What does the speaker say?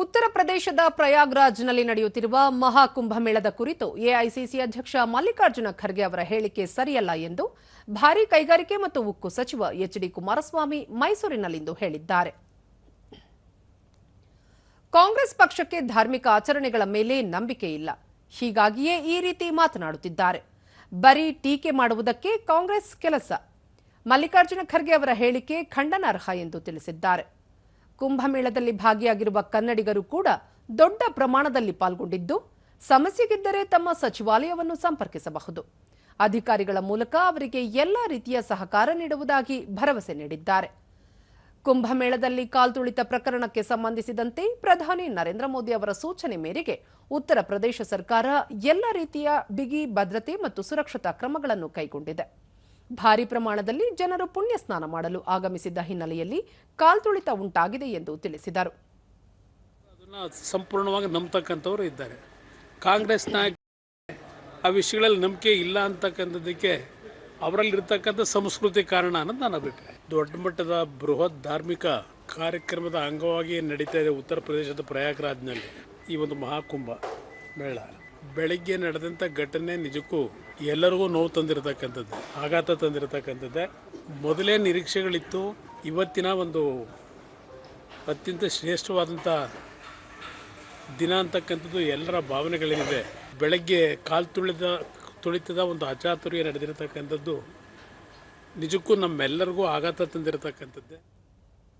ಉತ್ತರ ಪ್ರದೇಶದ ಪ್ರಯಾಗ್ರಾಜ್ನಲ್ಲಿ ನಡೆಯುತ್ತಿರುವ ಮಹಾಕುಂಭಮೇಳದ ಕುರಿತು ಎಐಸಿಸಿ ಅಧ್ಯಕ್ಷ ಮಲ್ಲಿಕಾರ್ಜುನ ಖರ್ಗೆ ಅವರ ಹೇಳಿಕೆ ಸರಿಯಲ್ಲ ಎಂದು ಭಾರೀ ಕೈಗಾರಿಕೆ ಮತ್ತು ಉಕ್ಕು ಸಚಿವ ಎಚ್ ಡಿ ಕುಮಾರಸ್ವಾಮಿ ಮೈಸೂರಿನಲ್ಲಿಂದು ಹೇಳಿದ್ದಾರೆ. ಕಾಂಗ್ರೆಸ್ ಪಕ್ಷಕ್ಕೆ ಧಾರ್ಮಿಕ ಆಚರಣೆಗಳ ಮೇಲೆ ನಂಬಿಕೆ ಇಲ್ಲ. ಹೀಗಾಗಿಯೇ ಈ ರೀತಿ ಮಾತನಾಡುತ್ತಿದ್ದಾರೆ. ಬರೀ ಟೀಕೆ ಮಾಡುವುದಕ್ಕೆ ಕಾಂಗ್ರೆಸ್ ಕೆಲಸ. ಮಲ್ಲಿಕಾರ್ಜುನ ಖರ್ಗೆ ಅವರ ಹೇಳಿಕೆ ಖಂಡನಾರ್ಹ ಎಂದು ತಿಳಿಸಿದ್ದಾರೆ. ಕುಂಭಮೇಳದಲ್ಲಿ ಭಾಗಿಯಾಗಿರುವ ಕನ್ನಡಿಗರು ಕೂಡ ದೊಡ್ಡ ಪ್ರಮಾಣದಲ್ಲಿ ಪಾಲ್ಗೊಂಡಿದ್ದು, ಸಮಸ್ಯೆಗಿದ್ದರೆ ತಮ್ಮ ಸಚಿವಾಲಯವನ್ನು ಸಂಪರ್ಕಿಸಬಹುದು. ಅಧಿಕಾರಿಗಳ ಮೂಲಕ ಅವರಿಗೆ ಎಲ್ಲ ರೀತಿಯ ಸಹಕಾರ ನೀಡುವುದಾಗಿ ಭರವಸೆ ನೀಡಿದ್ದಾರೆ. ಕುಂಭಮೇಳದಲ್ಲಿ ಕಾಲ್ತುಳಿತ ಪ್ರಕರಣಕ್ಕೆ ಸಂಬಂಧಿಸಿದಂತೆ ಪ್ರಧಾನಿ ನರೇಂದ್ರ ಮೋದಿ ಅವರ ಸೂಚನೆ ಮೇರೆಗೆ ಉತ್ತರ ಪ್ರದೇಶ ಸರ್ಕಾರ ಎಲ್ಲ ರೀತಿಯ ಬಿಗಿ ಭದ್ರತೆ ಮತ್ತು ಸುರಕ್ಷತಾ ಕ್ರಮಗಳನ್ನು ಕೈಗೊಂಡಿದೆ. ಭಾರಿ ಪ್ರಮಾಣದಲ್ಲಿ ಜನರು ಪುಣ್ಯ ಸ್ನಾನ ಮಾಡಲು ಆಗಮಿಸಿದ್ದ ಹಿನ್ನೆಲೆಯಲ್ಲಿ ಕಾಲ್ತುಳಿತ ಉಂಟಾಗಿದೆ ಎಂದು ತಿಳಿಸಿದರು. ಸಂಪೂರ್ಣವಾಗಿ ನಂಬತಕ್ಕಂಥವರು ಇದ್ದಾರೆ. ಕಾಂಗ್ರೆಸ್ ನಾಯಕ ಆ ವಿಷಯಗಳಲ್ಲಿ ನಂಬಿಕೆ ಇಲ್ಲ ಅಂತಕ್ಕಂಥದ್ದಕ್ಕೆ ಅವರಲ್ಲಿರ್ತಕ್ಕಂಥ ಸಂಸ್ಕೃತಿ ಕಾರಣ ಅನ್ನೋದು ನನ್ನ ಅಭಿಪ್ರಾಯ. ದೊಡ್ಡ ಮಟ್ಟದ ಬೃಹತ್ ಧಾರ್ಮಿಕ ಕಾರ್ಯಕ್ರಮದ ಅಂಗವಾಗಿ ನಡೀತಾ ಇದೆ ಉತ್ತರ ಪ್ರದೇಶದ ಪ್ರಯಾಗ್ರಾಜ್ನಲ್ಲಿ ಈ ಒಂದು ಮಹಾಕುಂಭ ಮೇಳ. ಬೆಳಗ್ಗೆ ನಡೆದಂಥ ಘಟನೆ ನಿಜಕ್ಕೂ ಎಲ್ಲರಿಗೂ ನೋವು ತಂದಿರತಕ್ಕಂಥದ್ದು, ಆಘಾತ ತಂದಿರತಕ್ಕಂಥದ್ದೇ. ಮೊದಲೇ ನಿರೀಕ್ಷೆಗಳಿತ್ತು. ಇವತ್ತಿನ ಒಂದು ಅತ್ಯಂತ ಶ್ರೇಷ್ಠವಾದಂಥ ದಿನ ಅಂತಕ್ಕಂಥದ್ದು ಎಲ್ಲರ ಭಾವನೆಗಳೇನಿದೆ ಬೆಳಗ್ಗೆ ಕಾಲು ತುಳಿದ, ತುಳಿತದ ಒಂದು ಅಚಾತುರ್ಯ ನಡೆದಿರತಕ್ಕಂಥದ್ದು ನಿಜಕ್ಕೂ ನಮ್ಮೆಲ್ಲರಿಗೂ ಆಘಾತ ತಂದಿರತಕ್ಕಂಥದ್ದೇ.